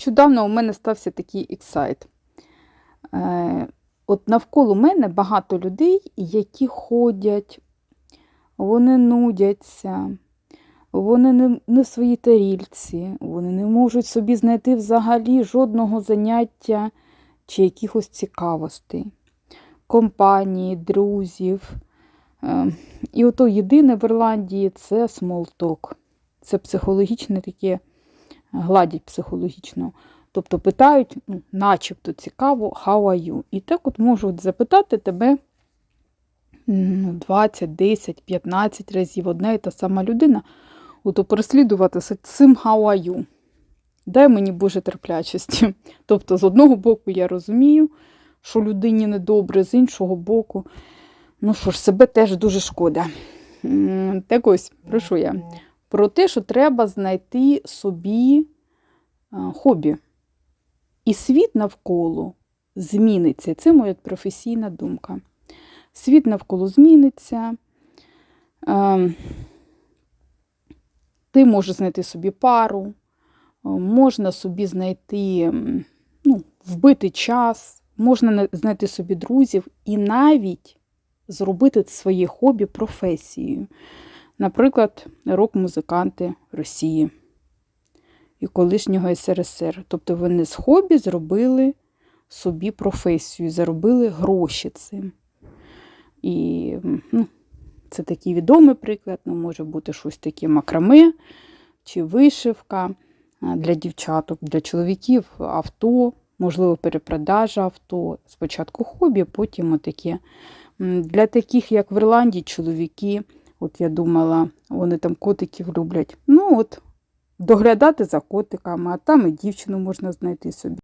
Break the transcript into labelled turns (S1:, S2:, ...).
S1: нещодавно у мене стався такий ексайт. Е, От навколо мене багато людей, які ходять, вони нудяться, вони не, не в своїй тарільці, вони не можуть собі знайти взагалі жодного заняття чи якихось цікавостей, компанії, друзів. Е, І ото єдине в Ірландії це смолток. Це психологічне таке, гладять психологічно. Тобто питають, ну, начебто цікаво, how are you? І так от можуть запитати тебе ну, 20, 10, 15 разів одна і та сама людина, ото переслідувати з цим how are you? Дай мені Боже терплячості. Тобто, з одного боку, я розумію, що людині недобре, з іншого боку, ну що ж, себе теж дуже шкода. Так ось, про що я? Про те, що треба знайти собі хобі. І світ навколо зміниться. Це моя професійна думка. Світ навколо зміниться. Ем, Ти можеш знайти собі пару, е, можна собі знайти, ну, вбити час, можна знайти собі друзів і навіть зробити своє хобі професією. Наприклад, рок-музиканти Росії і колишнього СРСР. Тобто вони з хобі зробили собі професію, заробили гроші цим. І ну, це такий відомий приклад, ну, може бути щось таке макраме чи вишивка для дівчаток, для чоловіків авто, можливо, перепродажа авто. Спочатку хобі, потім отаке. Для таких, як в Ірландії, чоловіки, от я думала, вони там котиків люблять. Ну, от доглядати за котиками, а там і дівчину можна знайти собі.